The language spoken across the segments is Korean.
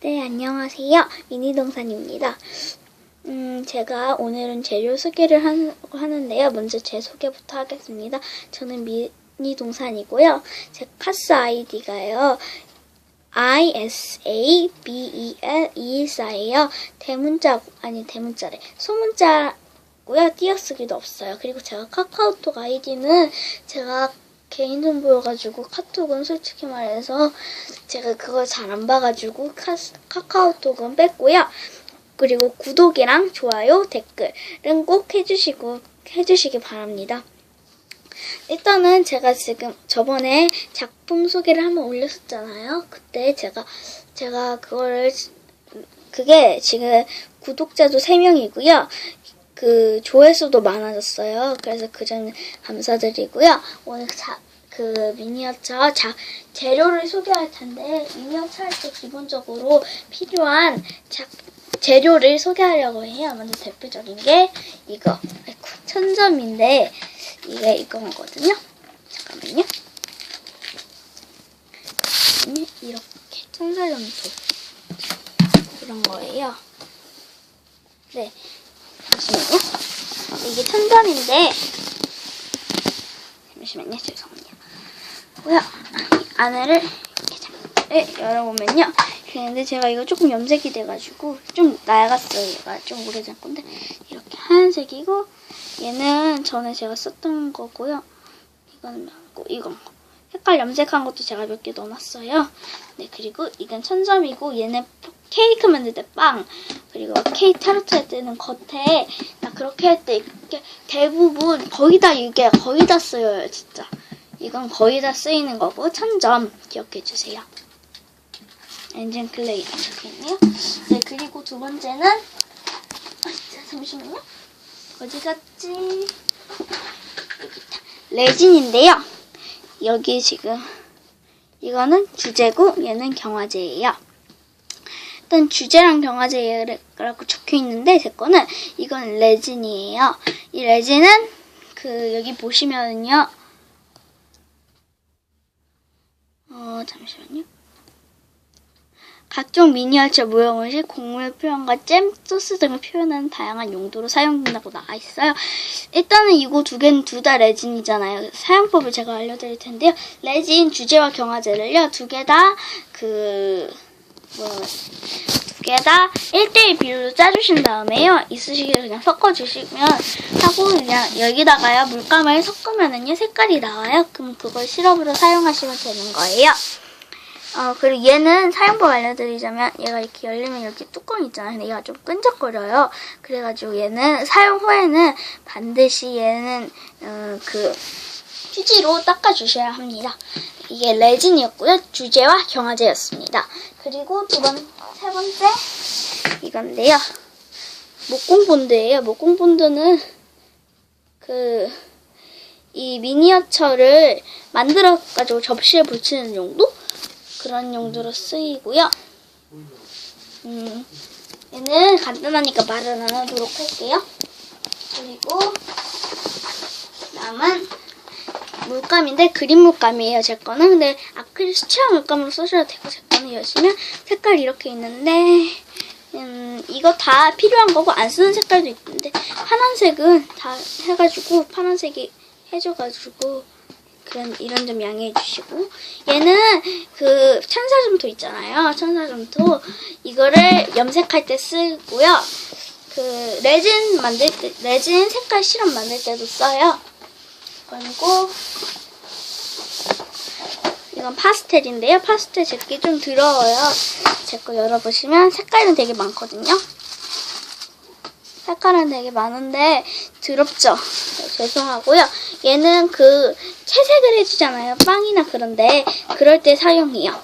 네, 안녕하세요. 미니동산입니다. 음, 제가 오늘은 재료 소개를 한- 하는데요. 먼저 제 소개부터 하겠습니다. 저는 미니동산이고요. 제 카스 아이디가요. ISABEL214예요. 대문자, 아니 대문자래. 소문자고요. 띄어쓰기도 없어요. 그리고 제가 카카오톡 아이디는 제가 개인 정보여가지고 카톡은 솔직히 말해서 제가 그걸 잘 안 봐가지고 카, 카카오톡은 뺐고요. 그리고 구독이랑 좋아요, 댓글은 꼭 해주시고 해주시기 바랍니다. 일단은 제가 지금 저번에 작품 소개를 한번 올렸었잖아요. 그때 제가 제가 그거를 그게 지금 구독자도 3명이고요. 그 조회수도 많아졌어요. 그래서 그 점 감사드리고요. 오늘 자, 그 미니어처 자, 재료를 소개할 텐데 미니어처 할 때 기본적으로 필요한 자, 재료를 소개하려고 해요. 먼저 대표적인 게 이거 아이고, 천점인데 이게 이거거든요. 잠깐만요. 이렇게 천사점토 이런 거예요. 네. 잠시만요. 이게 천점인데 잠시만요. 죄송합니다. 뭐야? 안에를 이렇게 잘 열어보면요. 근데 제가 이거 조금 염색이 돼가지고 좀 낡았어요. 얘가 좀 오래전 건데 이렇게 하얀색이고 얘는 전에 제가 썼던 거고요. 이거는 말고 이건 거. 색깔 염색한 것도 제가 몇 개 넣어놨어요. 네, 그리고 이건 천점이고 얘는 케이크 만들 때 빵, 그리고 케이크 타르트 할 때는 겉에 나 그렇게 할 때 이렇게 대부분 거의 다 이게 거의 다 쓰여요, 진짜. 이건 거의 다 쓰이는 거고 천점 기억해 주세요. 엔진 클레이 이렇게 있네요. 네, 그리고 두 번째는 아, 자, 잠시만요. 어디 갔지? 여기 있다. 레진인데요. 여기 지금 이거는 주제고 얘는 경화제예요. 일단 주제랑 경화제라고 적혀 있는데 제 거는 이건 레진이에요. 이 레진은 그 여기 보시면은요. 어 잠시만요. 각종 미니어처 모형을 시 곡물 표현과 잼, 소스 등을 표현하는 다양한 용도로 사용된다고 나와 있어요. 일단은 이거 두 개는 둘 다 레진이잖아요. 사용법을 제가 알려드릴 텐데요. 레진 주제와 경화제를요, 두 개 다 그, 두개다 1대1 비율로 짜주신 다음에요. 이쑤시개를 그냥 섞어주시면 하고 그냥 여기다가요, 물감을 섞으면은요, 색깔이 나와요. 그럼 그걸 시럽으로 사용하시면 되는 거예요. 어, 그리고 얘는 사용법 알려드리자면 얘가 이렇게 열리면 여기 뚜껑 있잖아요. 근데 얘가 좀 끈적거려요. 그래가지고 얘는 사용 후에는 반드시 얘는 어, 그 휴지로 닦아주셔야 합니다. 이게 레진이었고요. 주제와 경화제였습니다. 그리고 두 번, 세 번째 이건데요. 목공본드예요. 목공본드는 그 이 미니어처를 만들어 가지고 접시에 붙이는 용도? 그런 용도로 쓰이고요. 음, 얘는 간단하니까 말을 안 하도록 할게요. 그리고 남은 물감인데 그림 물감이에요. 제 거는. 근데 아크릴 수채화 물감으로 쓰셔도 되고 제 거는 여시면 색깔 이렇게 있는데 음, 이거 다 필요한 거고 안 쓰는 색깔도 있는데 파란색은 다 해가지고 파란색이 해줘가지고 그런 이런 점 양해해 주시고. 얘는 그 천사 점토 있잖아요 천사 점토. 이거를 염색할 때 쓰고요. 그 레진 만들 때 레진 색깔 실험 만들 때도 써요 그리고 이건 파스텔인데요 파스텔 제게 좀 더러워요 제 거 열어보시면 색깔은 되게 많거든요 색깔은 되게 많은데 더럽죠? 네, 죄송하고요. 얘는 그 채색을 해주잖아요. 빵이나 그런데 그럴 때 사용해요.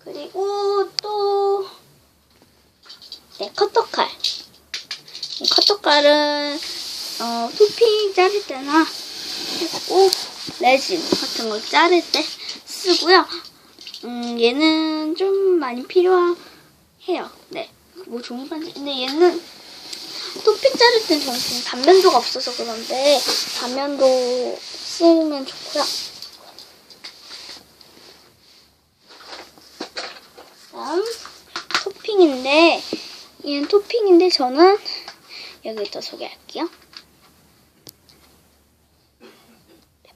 그리고 또 네, 커터칼. 이 커터칼은 어, 토핑 자를 때나 했고 레진 같은 걸 자를 때 쓰고요. 음, 얘는 좀 많이 필요해요. 네. 뭐 종이 반지. 근데 얘는 토핑 자를 땐 정신 단면도가 없어서 그런데 단면도 쓰면 좋고요. 다음 토핑인데 얘는 토핑인데 저는 여기부터 소개할게요.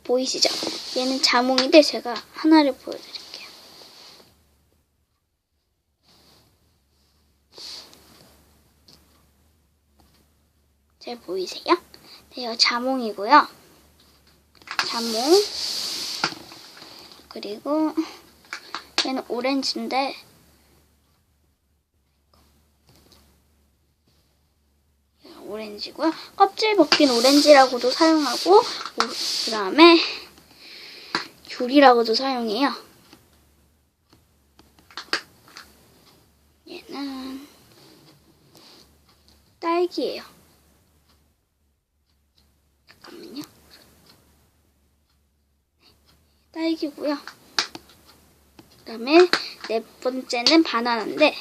보이시죠? 얘는 자몽인데 제가 하나를 보여드릴게요. 잘 보이세요? 네, 자몽이고요. 자몽. 그리고 얘는 오렌지인데 얘가 오렌지고요. 껍질 벗긴 오렌지라고도 사용하고 그 다음에 귤이라고도 사용해요. 얘는 딸기예요. 잠깐만요. 딸기고요. 그 다음에 네 번째는 바나나인데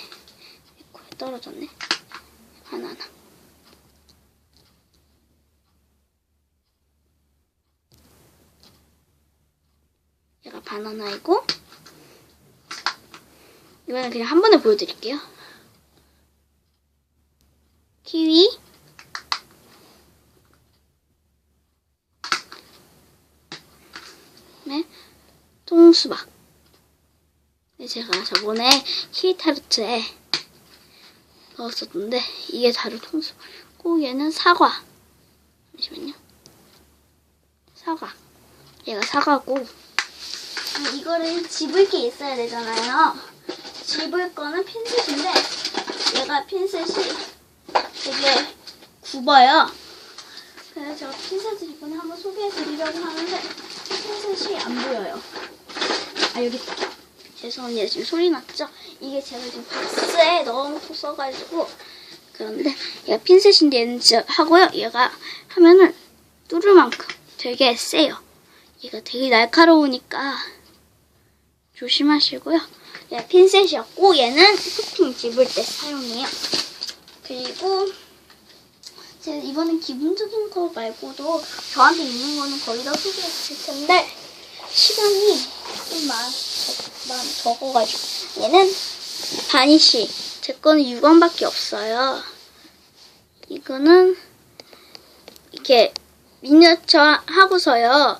코에 떨어졌네. 바나나. 바나나이고 이거는 그냥 한 번에 보여드릴게요. 키위. 네, 통수박. 네, 제가 저번에 키위 타르트에 넣었었는데 이게 다른 통수박이고 얘는 사과. 잠시만요. 사과. 얘가 사과고 음, 이거를 집을 게 있어야 되잖아요. 집을 거는 핀셋인데 얘가 핀셋이 되게 굽어요. 그래서 제가 핀셋을 이번에 한번 소개해 드리려고 하는데 핀셋이 안 보여요. 아 여기. 죄송합니다. 지금 소리 났죠? 이게 제가 지금 박스에 넣어놓고 써가지고 그런데 얘가 핀셋인데 얘는 하고요. 얘가 하면은 뚫을 만큼 되게 세요. 얘가 되게 날카로우니까 조심하시고요. 얘 핀셋이었고 얘는 토핑 집을 때 사용해요. 그리고 제가 이번엔 기본적인 거 말고도 저한테 있는 거는 거의 다 소개해 드릴 텐데 시간이 좀 많, 적, 많, 적어가지고 얘는 바니쉬 제 거는 6원밖에 없어요. 이거는 이렇게 미니어처 하고서요.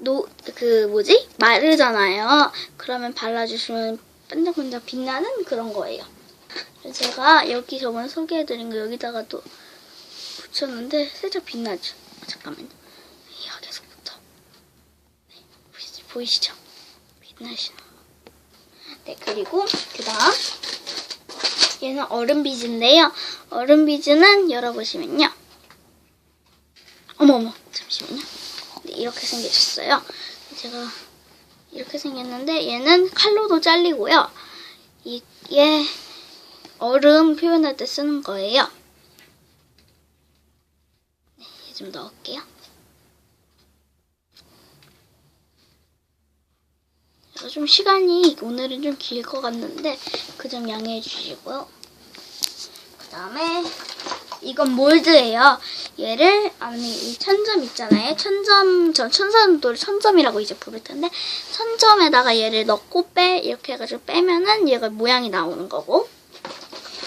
노, 그, 뭐지? 마르잖아요. 그러면 발라주시면 반짝반짝 빛나는 그런 거예요. 제가 여기 저번에 소개해드린 거 여기다가 또 붙였는데 살짝 빛나죠? 잠깐만요. 여기서부터. 네, 보이시, 보이시죠? 빛나시나? 네, 그리고 그 다음. 얘는 얼음 비즈인데요. 얼음 비즈는 열어보시면요. 어머어머, 잠시만요. 네, 이렇게 생겼어요. 제가 이렇게 생겼는데 얘는 칼로도 잘리고요. 이게 얼음 표현할 때 쓰는 거예요. 네, 얘 좀 넣을게요. 좀 시간이 오늘은 좀 길 것 같는데 그 점 양해해 주시고요. 그 다음에 이건 몰드예요. 얘를 아니 이 천점 있잖아요. 천점 전 천사도를 천점이라고 이제 부를 텐데 천점에다가 얘를 넣고 빼 이렇게 해가지고 빼면은 얘가 모양이 나오는 거고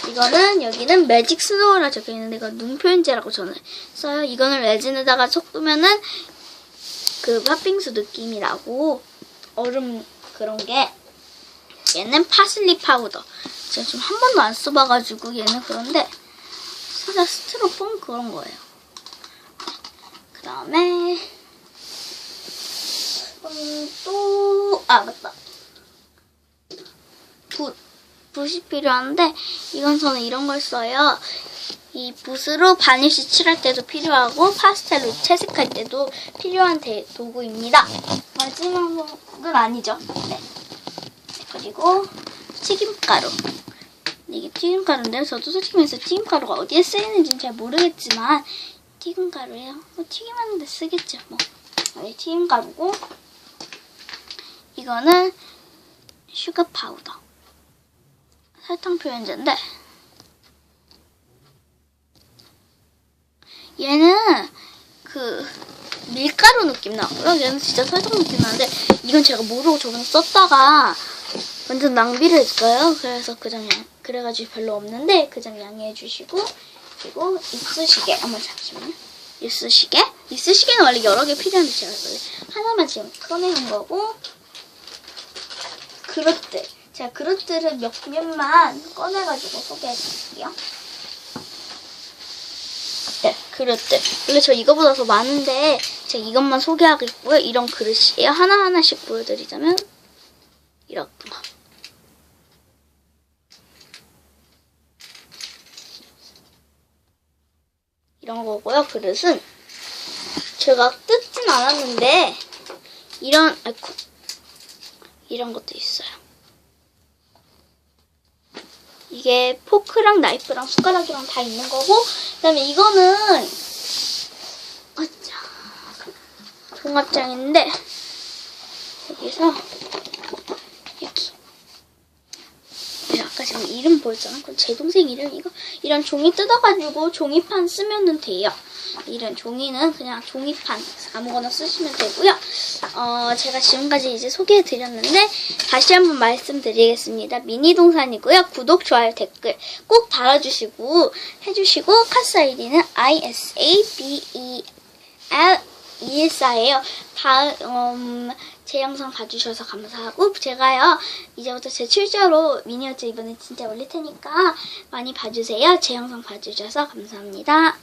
이거는 여기는 매직 스노우라 적혀 있는데 이거 눈 표현제라고 저는 써요. 이거는 레진에다가 섞으면은 그 팥빙수 느낌이 나고 얼음 그런 게 얘는 파슬리 파우더. 제가 좀 한 번도 안 써봐가지고 얘는 그런데 살짝 스티로폼 그런 거예요. 그 다음에 음, 또, 아, 맞다. 붓. 붓이 필요한데, 이건 저는 이런 걸 써요. 이 붓으로 바니쉬 칠할 때도 필요하고, 파스텔로 채색할 때도 필요한 대, 도구입니다. 마지막은 아니죠. 네. 그리고 튀김가루. 이게 튀김가루인데요. 저도 솔직히 말해서 튀김가루가 어디에 쓰이는지는 잘 모르겠지만 튀김가루예요. 뭐 튀김하는데 쓰겠죠. 뭐. 네, 튀김가루고 이거는 슈가 파우더. 설탕 표현제인데 얘는 그 밀가루 느낌 나고요. 얘는 진짜 설탕 느낌 나는데 이건 제가 모르고 저번에 썼다가 완전 낭비를 했어요. 그래서 그점 그래가지고 별로 없는데 그점 양해해 주시고 그리고 이쑤시개 어머 잠시만요 이쑤시개 이쑤시개는 원래 여러 개 필요한데 제가 원래 하나만 지금 꺼내는 거고 그릇들 제가 그릇들을 몇 몇만 꺼내가지고 소개해 드릴게요 네, 그릇들. 원래 저 이거보다 더 많은데 제가 이것만 소개하겠고요. 이런 그릇이에요. 하나하나씩 보여드리자면 이렇게 이런 거고요. 그릇은 제가 뜯진 않았는데 이런 아이고 이런 것도 있어요. 이게 포크랑 나이프랑 숟가락이랑 다 있는 거고 그다음에 이거는 아짜 종합장인데 여기서 여기 지금 이름 보였잖아. 그건 제 동생 이름 이거 이런 종이 뜯어가지고 종이판 쓰면은 돼요. 이런 종이는 그냥 종이판 아무거나 쓰시면 되고요. 어, 제가 지금까지 이제 소개해드렸는데 다시 한번 말씀드리겠습니다. 미니 동산이고요. 구독, 좋아요, 댓글 꼭 달아주시고 해주시고 카스 아이디는 ISABEL 이일사예요. 다음 제 영상 봐주셔서 감사하고 제가요 이제부터 제 출제로 미니어처 이번에 진짜 올릴 테니까 많이 봐주세요. 제 영상 봐주셔서 감사합니다.